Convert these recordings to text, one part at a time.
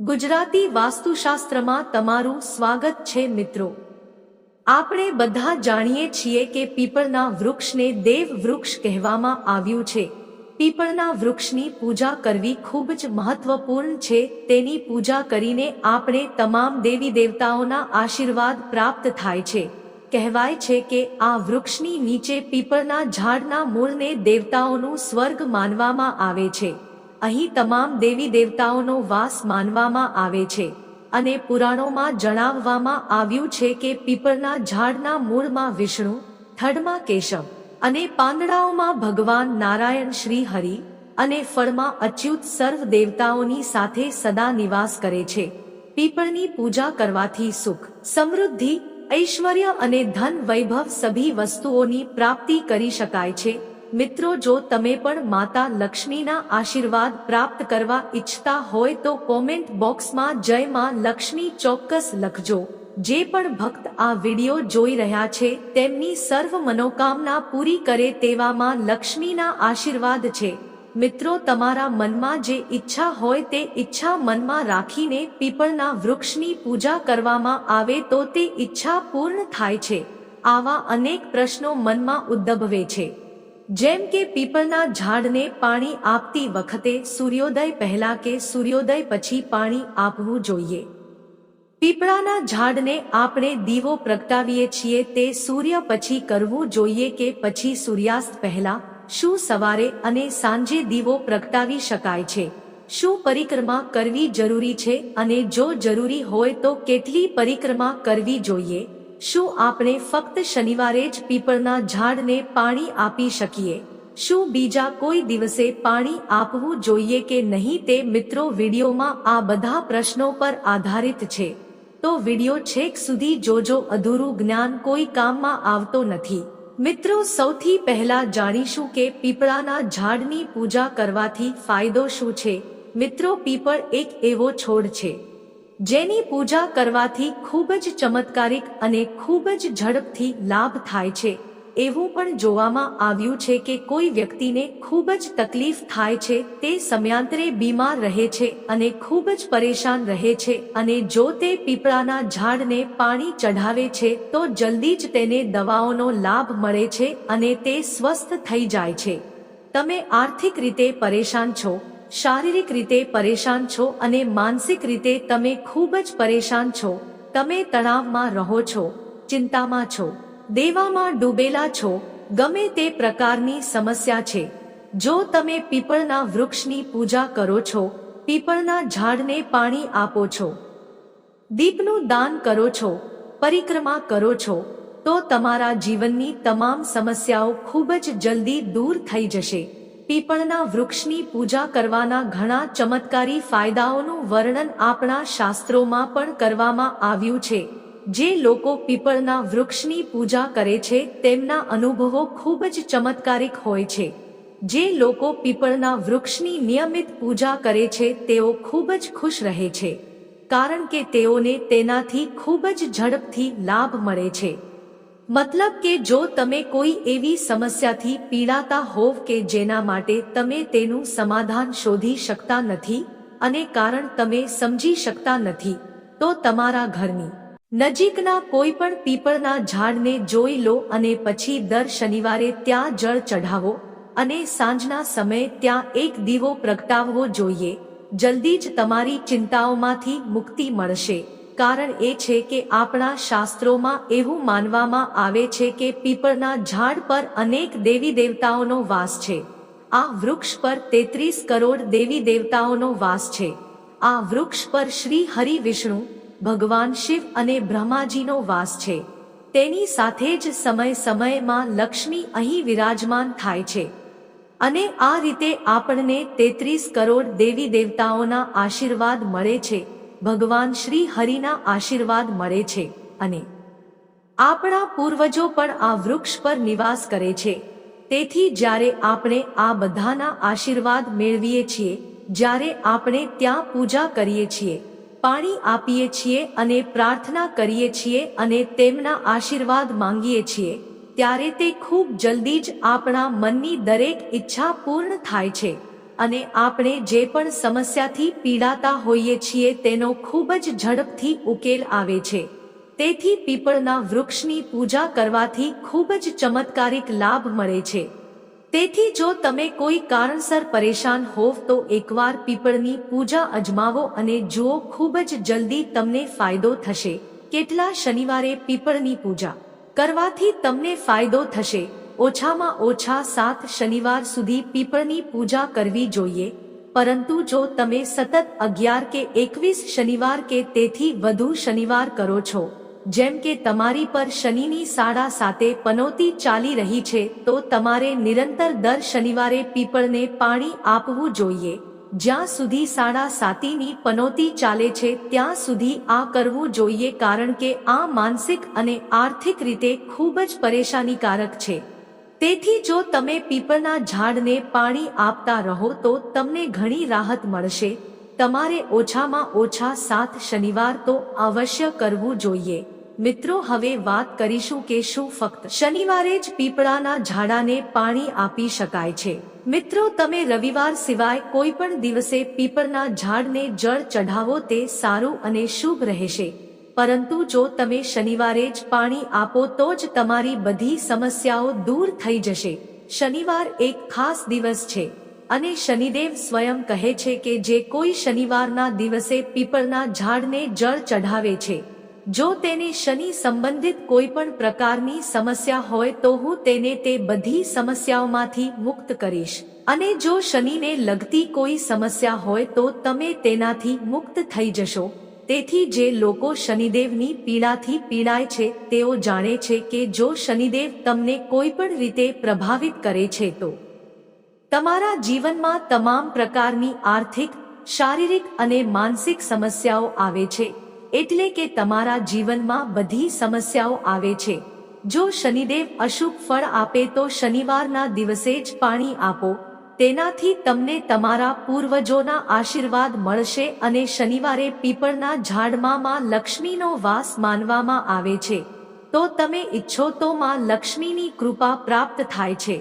ગુજરાતી વાસ્તુશાસ્ત્રમાં તમારું સ્વાગત છે મિત્રો. આપણે બધા જાણીએ છીએ કે પીપળના વૃક્ષને દેવ વૃક્ષ કહેવામાં આવ્યું છે. પીપળના વૃક્ષની પૂજા કરવી ખૂબ જ મહત્વપૂર્ણ છે. તેની પૂજા કરીને આપણે તમામ દેવી દેવતાઓના આશીર્વાદ પ્રાપ્ત થાય છે. કહેવાય છે કે આ વૃક્ષની નીચે પીપળના ઝાડના મૂળને દેવતાઓનું સ્વર્ગ માનવામાં આવે છે. અહીં તમામ દેવી દેવતાઓનો વાસ માનવામાં આવે છે અને પુરાણોમાં જણાવવામાં આવ્યું છે કે પીપળના ઝાડના મૂળમાં વિષ્ણુ, થડમાં કેશવ અને પાંદડાઓમાં ભગવાન નારાયણ શ્રી હરિ અને ફળમાં અચ્યુત સર્વ દેવતાઓની સાથે સદા નિવાસ કરે છે. પીપળની પૂજા કરવાથી સુખ, સમૃદ્ધિ, ઐશ્વર્ય અને ધન વૈભવ સભી વસ્તુઓની પ્રાપ્તિ કરી શકાય છે. મિત્રો, જો તમે પણ માતા લક્ષ્મીના આશીર્વાદ પ્રાપ્ત કરવા ઈચ્છતા હોય તો કોમેન્ટ બોક્સમાં જય માં લક્ષ્મી ચોક્કસ લખજો. જે પણ ભક્ત આ વિડિયો જોઈ રહ્યા છે, તેમની સર્વ મનોકામના પૂરી કરે તેવામાં લક્ષ્મીના આશીર્વાદ છે. મિત્રો, તમારા મનમાં જે ઈચ્છા હોય તે ઈચ્છા મનમાં રાખીને પીપળના વૃક્ષની પૂજા કરવામાં આવે તો તે ઈચ્છા પૂર્ણ થાય છે. આવા અનેક પ્રશ્નો મનમાં ઉદ્ભવે છે. જેમ કે પીપળના ઝાડને પાણી આપતી વખતે સૂર્યોદય પહેલા કે સૂર્યોદય પછી પાણી આપવું જોઈએ. પીપળાના ઝાડને આપણે દીવો પ્રગટાવીએ છીએ તે સૂર્ય પછી કરવું જોઈએ કે પછી સૂર્યાસ્ત પહેલા, શું સવારે અને સાંજે દીવો પ્રગટાવી શકાય છે? શું પરિક્રમા કરવી જરૂરી છે અને જો જરૂરી હોય તો કેટલી પરિક્રમા કરવી જોઈએ? શું આપણે ફક્ત શનિવારે જ પીપળના ઝાડને પાણી આપી શકીએ? શું બીજા કોઈ દિવસે પાણી આપવું જોઈએ કે નહીં તે મિત્રો વિડીયોમાં આ બધા પ્રશ્નો પર આધારિત છે. તો વીડિયો છેક સુધી જોજો, અધૂરું જ્ઞાન કોઈ કામમાં આવતો નથી. મિત્રો, સૌથી પહેલા જાણીશું કે પીપળાના ઝાડની પૂજા કરવાથી ફાયદો શું છે? મિત્રો, પીપળ એક એવો છોડ છે. જેની પૂજા કરવાથી ખૂબ જ ચમત્કારિક અને ખૂબ જ ઝડપથી લાભ થાય છે. એવું પણ જોવામાં આવ્યું છે કે કોઈ વ્યક્તિને ખૂબ જ તકલીફ થાય છે, તે સમયાંતરે બીમાર રહે છે અને ખૂબ જ પરેશાન રહે છે અને જો તે પીપળાના ઝાડને પાણી ચઢાવે છે, તો જલ્દી જ તેને દવાઓનો લાભ મળે છે અને તે સ્વસ્થ થઈ જાય છે. તમે આર્થિક રીતે પરેશાન છો શારીરિક રીતે પરેશાન છો અને માનસિક રીતે તમે ખૂબ જ પરેશાન છો. તમે તણાવમાં રહો છો, ચિંતામાં છો, દેવામાં ડૂબેલા છો, ગમે તે પ્રકારની સમસ્યા છે. જો તમે પીપળના વૃક્ષની પૂજા કરો છો, પીપળના ઝાડને પાણી આપો છો, દીપનું દાન કરો છો, પરિક્રમા કરો છો, તો તમારા જીવનની તમામ સમસ્યાઓ ખૂબ જ જલ્દી દૂર થઈ જશે. પીપળના વૃક્ષની પૂજા કરવાના ઘણા ચમત્કારી ફાયદાઓનું વર્ણન આપણા શાસ્ત્રોમાં પણ કરવામાં આવ્યું છે. જે લોકો પીપળના વૃક્ષની પૂજા કરે છે, તેમના અનુભવો ખૂબ જ ચમત્કારિક હોય છે. જે લોકો પીપળના વૃક્ષની નિયમિત પૂજા કરે છે, તેઓ ખૂબ જ ખુશ રહે છે. કારણ કે તેઓને તેનાથી ખૂબ જ ઝડપથી લાભ મળે છે. મતલબ કે જો તમે કોઈ એવી સમસ્યાથી પીડાતા હોવ કે જેના માટે તમે તેનું સમાધાન શોધી શકતા નથી અને કારણ તમે સમજી શકતા નથી, તો તમારા ઘરની નજીકના કોઈ પણ પીપળના ઝાડને જોઈ લો અને પછી દર શનિવારે ત્યાં જળ ચઢાવો અને સાંજના સમયે ત્યાં એક દીવો પ્રગટાવવો જોઈએ. જલ્દી જ તમારી ચિંતાઓમાંથી મુક્તિ મળશે. કારણ એ છે કે આપણા શાસ્ત્રોમાં એવું માનવામાં આવે છે કે પીપળના ઝાડ પર અનેક દેવી દેવતાઓનો વાસ છે. આ વૃક્ષ પર તેત્રીસ કરોડ દેવી દેવતાઓનો વાસ છે. આ વૃક્ષ પર શ્રી હરિ વિષ્ણુ, ભગવાન શિવ અને બ્રહ્માજીનો વાસ છે. તેની સાથે જ સમય સમયમાં લક્ષ્મી અહીં વિરાજમાન થાય છે. અને આ રીતે આપણને તેત્રીસ કરોડ દેવી દેવતાઓના આશીર્વાદ મળે છે. ભગવાન શ્રી હરિના આશીર્વાદ મળે છે અને આપણા પૂર્વજો પણ આ વૃક્ષ પર નિવાસ કરે છે. તેથી જ્યારે આપણે આ બધાના આશીર્વાદ મેળવીએ છીએ, જ્યારે આપણે ત્યાં પૂજા કરીએ છીએ, પાણી આપીએ છીએ અને પ્રાર્થના કરીએ છીએ અને તેમના આશીર્વાદ માંગીએ છીએ, ત્યારે તે ખૂબ જલ્દી જ આપણા મનની દરેક ઈચ્છા પૂર્ણ થાય છે. અને આપણે જે પણ સમસ્યાથી પીડાતા હોઈએ છીએ તેનો ખૂબ જ ઝડપથી ઉકેલ આવે છે. તેથી પીપળના વૃક્ષની પૂજા કરવાથી ખૂબ જ ચમત્કારિક લાભ મળે છે. તેથી જો તમે કોઈ કારણસર પરેશાન હોવ તો એકવાર પીપળની પૂજા અજમાવો અને જુઓ ખૂબ જ જલ્દી તમને ફાયદો થશે. કેટલા શનિવારે પીપળની પૂજા કરવાથી તમને ફાયદો થશે. ઓછામાં ઓછા સાત શનિવાર સુધી પીપળની પૂજા કરવી જોઈએ. પરંતુ જો તમે સતત અગિયાર કે એકવીસ શનિવાર કે તેથી વધુ શનિવાર કરો છો, જેમ કે તમારી પર શનિની સાડા સાતે પનોતી ચાલી રહી છે, તો તમારે નિરંતર દર શનિવારે પીપળને પાણી આપવું જોઈએ. જ્યાં સુધી સાડા સાતીની પનોતી ચાલે છે, ત્યાં સુધી આ કરવું જોઈએ કારણ કે આ માનસિક અને આર્થિક રીતે ખૂબ જ પરેશાનીકારક છે. તેથી જો તમે પીપળના ઝાડને પાણી આપતા રહો તો તમને ઘણી રાહત મળશે. તમારે ઓછામાં ઓછા સાત શનિવાર તો અવશ્ય કરવું જોઈએ. મિત્રો, હવે વાત કરીશું કે શું ફક્ત શનિવારે જ પીપળાના ઝાડાને પાણી આપી શકાય છે. મિત્રો, તમે રવિવાર સિવાય કોઈ પણ દિવસે પીપળના ઝાડને જળ ચઢાવો તે સારું અને શુભ રહેશે. પરંતુ જો તમે શનિવારે જ પાણી આપો તો જ તમારી બધી સમસ્યાઓ દૂર થઈ જશે. શનિવાર એક ખાસ દિવસ છે અને શનિદેવ સ્વયં કહે છે કે જે કોઈ શનિવારના દિવસે પીપળના ઝાડને જળ ચઢાવે છે. જો તેને શનિ સંબંધિત કોઈ પણ પ્રકારની સમસ્યા હોય તો હું તેને તે બધી સમસ્યાઓમાંથી મુક્ત કરીશ. અને જો શનિને લગતી કોઈ સમસ્યા હોય તો તમે તેનાથી મુક્ત થઈ જશો. તેથી જે લોકો શનિદેવની પીડાથી પીડાય છે, તેઓ જાણે છે કે જો શનિદેવ તમને કોઈ પણ રીતે પ્રભાવિત કરે છે તો તમારા જીવનમાં તમામ પ્રકારની આર્થિક, શારીરિક અને માનસિક સમસ્યાઓ આવે છે, એટલે કે તમારા જીવનમાં બધી સમસ્યાઓ આવે છે. જો શનિદેવ અશુભ ફળ આપે તો શનિવારના દિવસે જ પાણી આપો તેનાથી તમને તમારા પૂર્વજોના આશીર્વાદ મળશે અને શનિવારે પીપળના ઝાડમાં માં લક્ષ્મીનો વાસ માનવામાં આવે છે. તો તમે ઈચ્છો તો માં લક્ષ્મીની કૃપા પ્રાપ્ત થાય છે.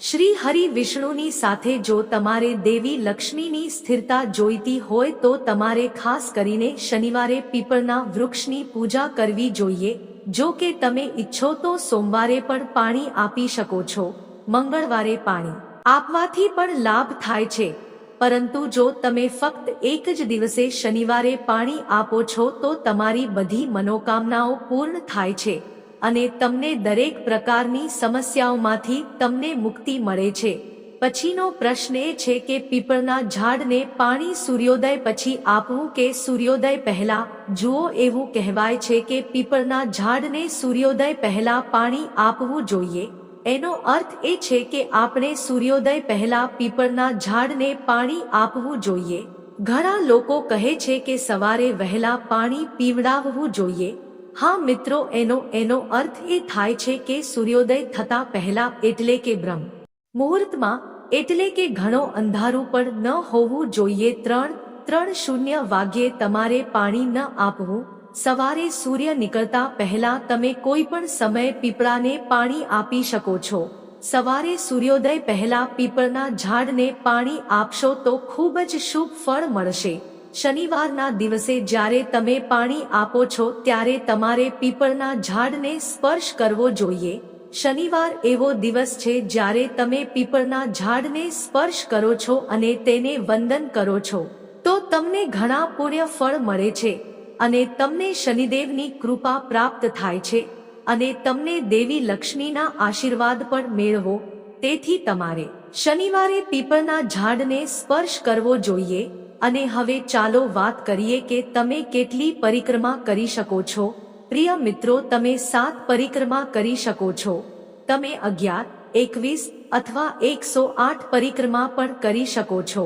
શ્રી હરિ વિષ્ણુની સાથે જો તમારે દેવી લક્ષ્મીની સ્થિરતા જોઈતી હોય તો તમારે ખાસ કરીને શનિવારે પીપળના વૃક્ષની પૂજા કરવી જોઈએ. જો કે તમે ઈચ્છો તો સોમવારે પણ પાણી આપી શકો છો. મંગળવારે પાણી. આપવાથી પણ લાભ થાય છે. પરંતુ જો તમે ફક્ત એક જ દિવસે શનિવારે પાણી આપો છો, તો તમારી બધી મનોકામનાઓ પૂર્ણ થાય છે અને તમને દરેક પ્રકારની સમસ્યાઓમાંથી તમને મુક્તિ મળે છે. પછીનો પ્રશ્ન એ છે કે પીપળના ઝાડને પાણી સૂર્યોદય પછી આપવું કે સૂર્યોદય પહેલા? જુઓ, એવું કહેવાય છે કે પીપળના ઝાડને સૂર્યોદય પહેલા પાણી આપવું જોઈએ. એનો અર્થ એ છે કે આપણે સૂર્યોદય પહેલા પીપળના ઝાડને પાણી આપવું જોઈએ. ઘણા લોકો કહે છે કે સવારે વહેલા પાણી પીવડાવવું જોઈએ. હા મિત્રો, એનો એનો અર્થ એ થાય છે કે સૂર્યોદય થતા પહેલા એટલે કે બ્રહ્મ મુહૂર્તમાં એટલે કે ઘણો અંધારું પણ ન હોવું જોઈએ. ત્રણ ત્રણ શૂન્ય વાગ્યે તમારે પાણી ન આપવું. સવારે સૂર્ય નીકળતા પહેલા તમે કોઈ પણ સમયે પીપળાને પાણી આપી શકો છો. સવારે સૂર્યોદય પહેલા પીપળના ઝાડને પાણી આપશો તો ખૂબ જ શુભ ફળ મળશે. શનિવારના દિવસે જ્યારે તમે પાણી આપો છો ત્યારે તમારે પીપળના ઝાડને સ્પર્શ કરવો જોઈએ. શનિવાર એવો દિવસ છે જ્યારે તમે પીપળના ઝાડને સ્પર્શ કરો છો અને તેને વંદન કરો છો. તો તમને ઘણા પુણ્ય ફળ મળે છે. અને તમને શનિદેવની કૃપા પ્રાપ્ત થાય છે, અને તમને દેવી લક્ષ્મીના આશીર્વાદ પણ મેળવો, તેથી તમારે શનિવારે પીપળના ઝાડને સ્પર્શ કરવો જોઈએ, અને હવે ચાલો વાત કરીએ કે તમે કેટલી પરિક્રમા કરી શકો છો. પ્રિય મિત્રો, તમે સાત પરિક્રમા કરી શકો છો. તમે અગિયાર, એકવીસ અથવા એકસો આઠ પરિક્રમા પણ કરી શકો છો.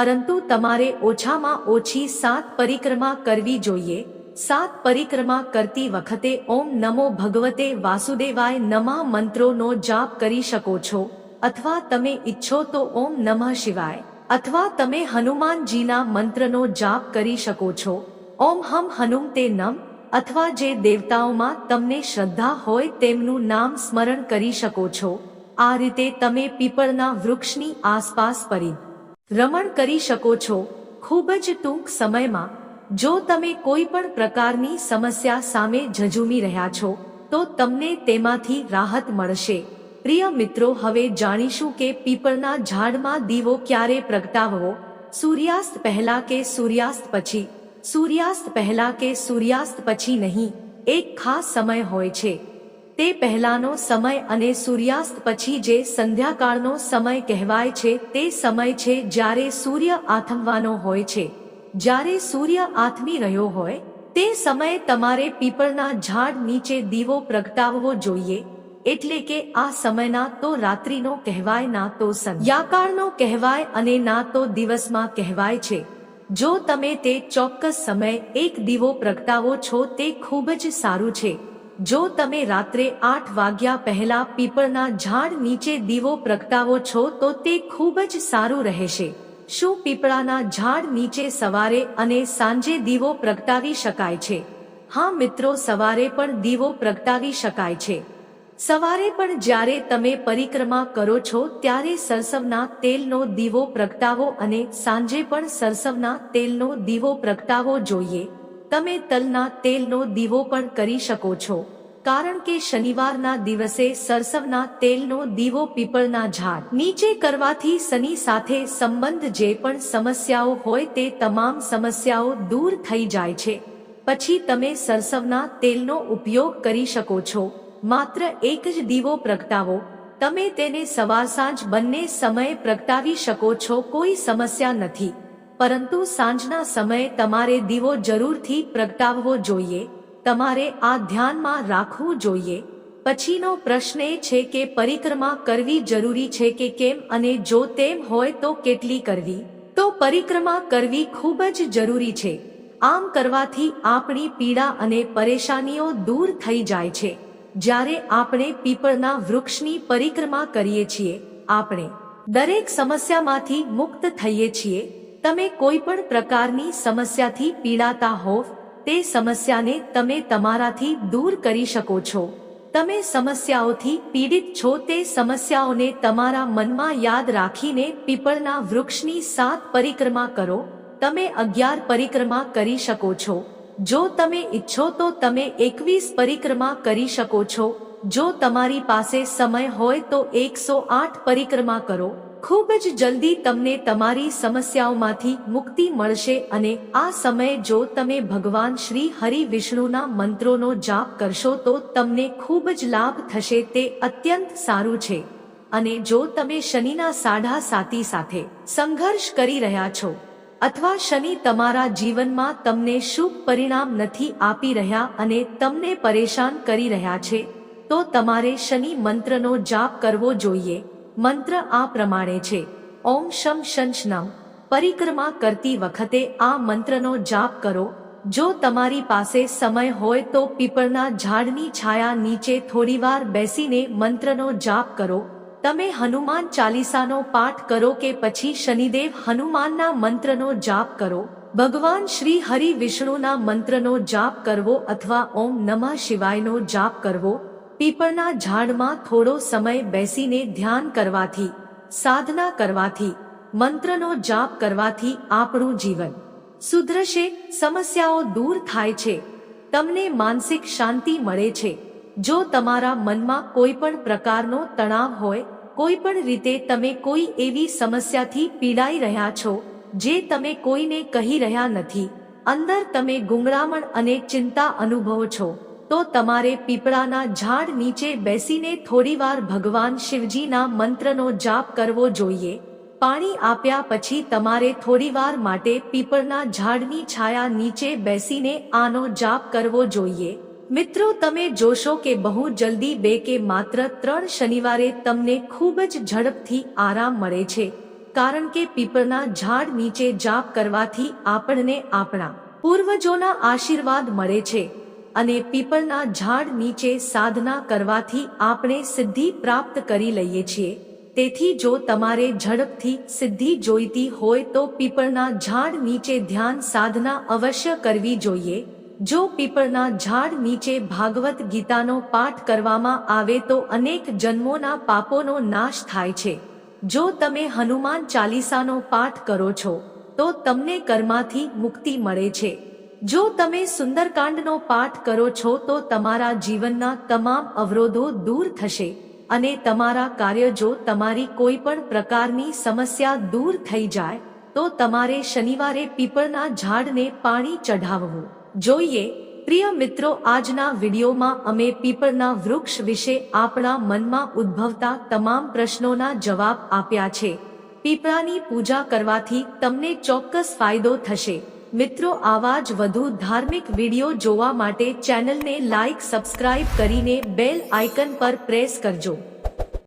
પરંતુ તમારે ઓછામાં ઓછી સાત પરિક્રમા કરવી જોઈએ. સાત પરિક્રમા કરતી વખતે ઓમ નમો ભગવતે વાસુદેવાય નમા મંત્રોનો જાપ કરી શકો છો. અથવા તમે ઈચ્છો તો ઓમ નમઃ શિવાય. અથવા તમે હનુમાનજીના મંત્રનો જાપ કરી શકો છો. ઓમ હમ હનુમ તે નમ. અથવા જે દેવતાઓમાં તમને શ્રદ્ધા હોય તેમનું નામ સ્મરણ કરી શકો છો. આ રીતે તમે પીપળના વૃક્ષની આસપાસ પરી રમણ કરી શકો છો. ખૂબ જ ટૂંક સમયમાં, જો તમે કોઈ પણ પ્રકારની સમસ્યા સામે ઝઝૂમી રહ્યા છો, તો તમને તેમાંથી રાહત મળશે. પ્રિય મિત્રો, હવે જાણીશું કે પીપળના ઝાડમાં દીવો ક્યારે પ્રગટાવવો. સૂર્યાસ્ત પહેલા કે સૂર્યાસ્ત પછી? સૂર્યાસ્ત પહેલા કે સૂર્યાસ્ત પછી નહીં? એક ખાસ સમય હોય છે. તે પહેલાનો સમય અને સૂર્યાસ્ત પછી જે સંધ્યાકાળનો સમય કહેવાય છે, તે સમય છે જ્યારે સૂર્ય આથમવાનો હોય છે. જ્યારે સૂર્ય આથમી રહ્યો હોય, તે સમયે તમારે પીપળના ઝાડ નીચે દીવો પ્રગટાવવો જોઈએ, એટલે કે આ સમયના તો રાત્રિનો કહેવાય, ના તો સંધ્યાકાળનો કહેવાય અને ના તો દિવસમાં કહેવાય છે. જો તમે તે ચોક્કસ સમય એક દીવો પ્રગટાવો છો, તે ખૂબ જ સારું છે. જો તમે રાત્રે આઠ વાગ્યા પહેલા પીપળના ઝાડ નીચે દીવો પ્રગટાવો છો તો તે ખૂબ જ સારું રહેશે. શું પીપળાના ઝાડ નીચે સવારે અને સાંજે દીવો પ્રગટાવી શકાય છે? હા મિત્રો, સવારે પણ દીવો પ્રગટાવી શકાય છે. સવારે પણ જ્યારે તમે પરિક્રમા કરો છો ત્યારે સરસવના તેલનો દીવો પ્રગટાવો અને સાંજે પણ સરસવના તેલનો દીવો પ્રગટાવો જોઈએ. તમે તલના તેલનો દીવો પણ કરી શકો છો. કારણ કે શનિવારના દિવસે સરસવના તેલનો દીવો પીપળના ઝાડ નીચે કરવાથી શનિ સાથે સંબંધ જે પણ સમસ્યાઓ હોય તે તમામ સમસ્યાઓ દૂર થઈ જાય છે. પછી તમે સરસવના તેલનો ઉપયોગ કરી શકો છો. માત્ર એક જ દીવો પ્રગટાવો. તમે તેને સવાર સાંજ બંને સમયે પ્રગટાવી શકો છો. કોઈ સમસ્યા નથી. પરંતુ સાંજના સમયે તમારે દીવો જરૂરથી પ્રગટાવવો જોઈએ. તમારે આ ધ્યાનમાં રાખવું જોઈએ. પછીનો પ્રશ્ન એ છે કે પરિક્રમા કરવી જરૂરી છે કે કેમ અને જો તેમ હોય તો કેટલી કરવી? તો પરિક્રમા કરવી ખૂબ જ જરૂરી છે. આમ કરવાથી આપણી પીડા અને પરેશાનીઓ દૂર થઈ જાય છે. જ્યારે આપણે પીપળના વૃક્ષની પરિક્રમા કરીએ છીએ, આપણે દરેક સમસ્યામાંથી મુક્ત થઈએ છીએ તમે કોઈ પણ પ્રકારની સમસ્યાથી પીડાતા હોવ તે સમસ્યાને તમે તમારાથી દૂર કરી શકો છો. તમે સમસ્યાઓથી પીડિત છો, તે સમસ્યાઓને તમારા મનમાં યાદ રાખીને પીપળના વૃક્ષની સાત પરિક્રમા કરો. તમે અગિયાર પરિક્રમા કરી શકો છો. જો તમે ઈચ્છો તો તમે એકવીસ પરિક્રમા કરી શકો છો. જો તમારી પાસે સમય હોય તો એકસો આઠ પરિક્રમા કરો. ખૂબ જ જલ્દી તમને તમારી સમસ્યાઓમાંથી મુક્તિ મળશે અને આ સમયે જો તમે ભગવાન શ્રી હરિ વિષ્ણુના મંત્રોનો જાપ કરશો તો તમને ખૂબ જ લાભ થશે તે અત્યંત સારું છે. અને જો તમે શનિના સાઢા સાતી સાથે સંઘર્ષ કરી રહ્યા છો અથવા શનિ તમારા જીવનમાં તમને શુભ પરિણામ નથી આપી રહ્યા અને તમને પરેશાન કરી રહ્યા છે, તો તમારે શનિ મંત્રનો જાપ કરવો જોઈએ. મંત્ર આ પ્રમાણે છે. ઓમ શમ શંશનમ પરિક્રમા કરતી વખતે આ મંત્રનો જાપ કરો. જો તમારી પાસે સમય હોય તો પીપળના ઝાડની છાયા નીચે થોડીવાર બેસીને મંત્રનો જાપ કરો. તમે હનુમાન ચાલીસાનો પાઠ કરો કે પછી શનિદેવ હનુમાનના મંત્રનો જાપ કરો. ભગવાન શ્રી હરિ વિષ્ણુના મંત્રનો જાપ કરવો અથવા ઓમ નમઃ શિવાયનો જાપ કરવો. પીપળના ઝાડમાં થોડો સમય બેસીને ધ્યાન કરવાથી, સાધના કરવાથી, મંત્રનો જાપ કરવાથી આપણું જીવન. સુધરશે, સમસ્યાઓ દૂર થાય છે. તમને માનસિક શાંતિ મળે છે. જો તમારા મનમાં કોઈ પણ પ્રકારનો તણાવ હોય, કોઈ પણ રીતે તમે કોઈ એવી સમસ્યાથી પીડાઈ રહ્યા છો, જે તમે કોઈને કહી રહ્યા નથી, અંદર તમે ગુંગળામણ અને ચિંતા અનુભવો છો. તો તમારે પીપળાના ઝાડ નીચે બેસીને થોડીવાર ભગવાન શિવજીના મંત્રનો જાપ કરવો જોઈએ. પાણી આપ્યા પછી તમારે થોડીવાર માટે પીપળના ઝાડની છાયા નીચે બેસીને આનો જાપ કરવો જોઈએ. મિત્રો, તમે જોશો કે બહુ જલ્દી બે કે માત્ર ત્રણ શનિવારે તમને ખૂબ જ ઝડપથી આરામ મળે છે. કારણ કે પીપળના ઝાડ નીચે જાપ કરવાથી આપણને આપણા પૂર્વજોના આશીર્વાદ મળે છે. અને પીપળના ઝાડ નીચે સાધના કરવાથી આપણે સિદ્ધિ પ્રાપ્ત કરી લઈએ છીએ. તેથી જો તમારે ઝડપથી સિદ્ધિ જોઈતી હોય તો પીપળના ઝાડ નીચે ધ્યાન સાધના અવશ્ય કરવી જોઈએ. જો પીપળના ઝાડ નીચે ભાગવત ગીતાનો પાઠ કરવામાં આવે તો અનેક જન્મોના પાપોનો નાશ થાય છે. જો તમે હનુમાન ચાલીસાનો પાઠ કરો છો, તો તમને કર્માથી મુક્તિ મળે છે. જો તમે સુંદરકાંડનો પાઠ કરો છો તો તમારા જીવનના તમામ અવરોધો દૂર થશે અને તમારા કાર્ય જો તમારી કોઈ પણ પ્રકારની સમસ્યા દૂર થઈ જાય, તો તમારે શનિવારે પીપળના ઝાડને પાણી ચઢાવવું. જોઈએ, પ્રિય મિત્રો, આજના વિડીયોમાં અમે પીપળના વૃક્ષ વિશે આપણા મનમાં ઉદ્ભવતા તમામ પ્રશ્નોના જવાબ આપ્યા છે. પીપળાની પૂજા કરવાથી તમને ચોક્કસ ફાયદો થશે. મિત્રો, આવા જ વધુ ધાર્મિક વીડિયો જોવા માટે ચેનલને લાઈક સબસ્ક્રાઇબ કરીને બેલ આઇકન પર પ્રેસ કરજો.